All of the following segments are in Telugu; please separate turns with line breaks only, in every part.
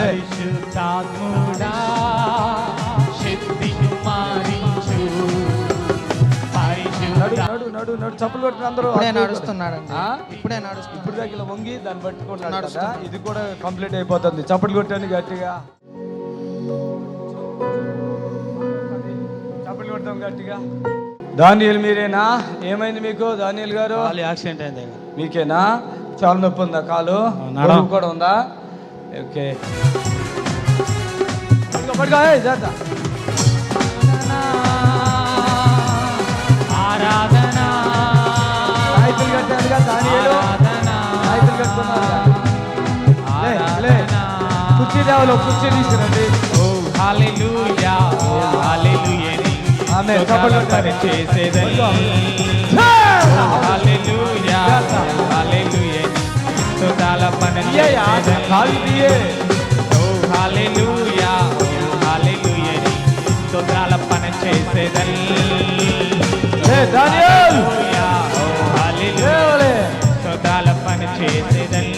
పరిశుద్ధాత్ముడా శక్తి కుమారించు
నడు నడు నడు నడు. చప్పులు కొట్టిన అందరూ
ఇప్పుడే నడుస్తున్నాడండి.
ఆ?
ఇప్పుడే నడుస్తున్నాడు.
ఇప్పుడు ఇలా వంగి దాన్ని పట్టుకున్నాడు కదా ఇది కూడా కంప్లీట్ అయిపోతుంది. చప్పట్లు కొట్టాను గట్టిగా. చప్పట్లు కొట్టాం గట్టిగా. దానియలు మీరేనా? ఏమైంది మీకు దానియలు గారు?
కాలు యాక్సిడెంట్ అయింది.
మీకేనా? చాలా నొప్పి ఉందా కాలు?
నడం.
నడుము కూడా ఉందా? ఓకే. పట్టుకో, పట్టుకో, ఏయ్, జాగ్రత్త.
ఆరాధన
రాయితీలు కట్టాడుగా దానియేలు
ఆరాధన
రాయితీలు కట్టుకున్నారుగా లే, లే. కుర్చీ తేవాలి ఒక కుర్చీ తీసుకురండి
ఓ హల్లెలూయా ఓ హల్లెలూయని
ఆమేన్.
స్తోత్రాలు
చప్పట్లు కొట్టాలి.
చేసేదని హల్లెలూయా ఓ హల్లెలూయని స్తోత్రాల పని
తీయ్యయ్యా,
చేసేదని
కాలు తీయే
ఓ హల్లెలూయా ఓ హల్లెలూయని స్తోత్రాల పని చేసేదని. స్తోత్రాల పని చేసేదని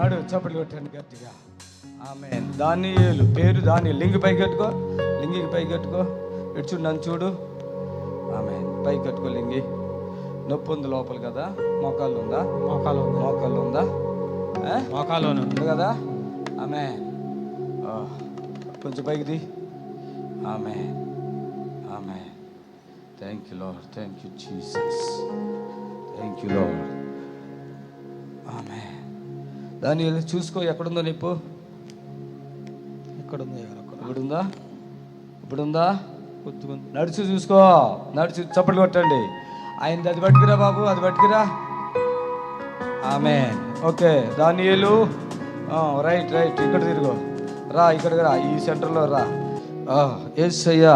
నడు నడు చప్పట్లు కొట్టండి గట్టిగా. ఆమె దానియేలు పేరు దాని లింగి పై కట్టుకో. లింగికి పై కట్టుకో. ఇటు చూడు నన్ను చూడు. ఆమె పై కట్టుకో లింగి. నొప్పి ఉంది లోపల కదా? మోకాళ్ళు ఉందా?
మోకాలు.
మోకాళ్ళు ఉందా? ఏ?
మోకాల్లోనే ఉంది.
కదా? ఆమె కొంచెం పైకి ది. ఆమె ఆమె thank you lord thank you Jesus thank you దాన్ని చూసుకో ఎక్కడుందో నిప్పు
అక్కడ.
ఇప్పుడుందా? ఇప్పుడుందా. నడుచు చూసుకో నడుచు చప్పట్లు కొట్టండి. ఆయన అది పట్టుకురా బాబు అది పట్టుకురా. ఆమె ఓకే దానియేలు. రైట్ రైట్ ఇక్కడ తిరుగు. రా ఇక్కడికి రా ఈ సెంటర్లో రా. ఎస్ అయ్యా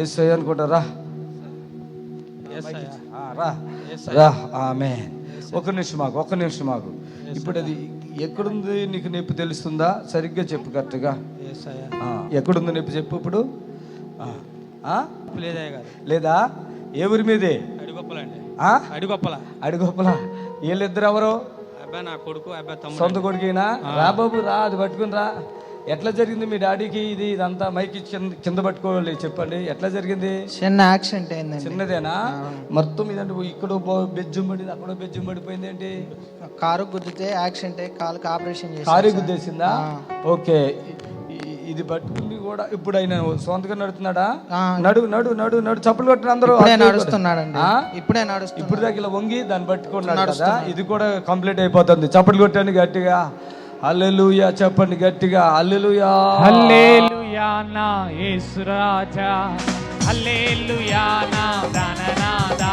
ఎస్ అయ్యా అనుకుంటా రా. రా. రా ఆమె ఒక నిమిషం మాకు ఒక్క నిమిషం మాకు ఇప్పుడు అది ఎక్కడుంది నీకు నొప్పి తెలుస్తుందా? సరిగ్గా చెప్పు కరెక్ట్గా. ఎక్కడుంది నొప్పి చెప్పు ఇప్పుడు?
లేదు?
ఏ ఊరి మీదే?
అడిగొప్పల
అడిగోపల వీళ్ళిద్దరు ఎవరు?
నా కొడుకు
సొంత కొడుకేనా? రా బాబు రా అది పట్టుకుని రా. ఎట్లా జరిగింది మీ డాడీకి ఇది ఇదంతా? మైకి కింద పట్టుకోవాలి చెప్పండి. ఎట్లా జరిగింది?
చిన్న యాక్సిడెంట్ అయిందండి.
చిన్నదేనా? మొత్తం ఇదంటే ఇక్కడ బెజ్జం పడింది అక్కడ బెజ్జం పడిపోయింది ఏంటి?
కారు గుద్దితే యాక్సిడెంట్ అయ్యి కాలుకి ఆపరేషన్ చేసి
కారు గుద్దేసిందా? ఓకే. ఇది పట్టుకుని కూడా ఇప్పుడు ఆయన సొంతగా నడుతున్నాడా. నడు నడు నడు నడు చప్పులు కొట్టిన అందరూ.
నడుస్తున్నాడండి.
ఆ?
ఇప్పుడే నడుస్తున్నాడు.
ఇప్పుడు దాకా ఇలా వంగి దాన్ని పట్టుకున్నాడు కదా ఇది కూడా కంప్లీట్ అయిపోతుంది. చప్పట్లు కొట్టండి గట్టిగా. అల్లెలుయా చెప్పండి గట్టిగా అల్లెలుయా
హల్లెలూయా నా యేసురాజా హల్లెలూయా నా ప్రాణనాదా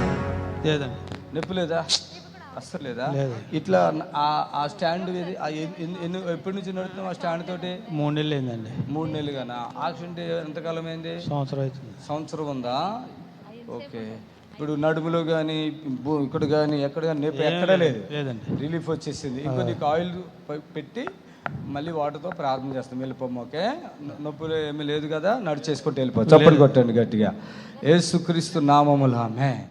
లేదండి.
నొప్పి లేదా? అస్సలు లేదా. ఇట్లా ఆ- స్టాండ్ ఎన్ని- ఎప్పటి నుంచి నడుస్తున్నాం ఆ స్టాండ్ తోటి?
మూడు నెలలు అయిందండి
మూడు నెలలు కానీ యాక్సిడెంట్ ఎంతకాలం అయింది?
సంవత్సరం అవుతుంది.
సంవత్సరం ఉందా? ఓకే. ఇప్పుడు నడుములో కానీ ఇక్కడ కానీ ఎక్కడ కానీ నొప్పి ఎక్కడ లేదు.
లేదండి.
రిలీఫ్ వచ్చేసింది. ఇంకో నీకు ఆయిల్ పెట్టి మళ్ళీ వాటితో ప్రార్థన చేస్తాం. వెళ్ళిపోము ఓకే? నొప్పులు ఏమీ లేదు కదా? నడిచేసుకుంటూ వెళ్ళిపో. చప్పట్లు కొట్టండి గట్టిగా. ఏసుక్రీస్తు నామములు. ఆమె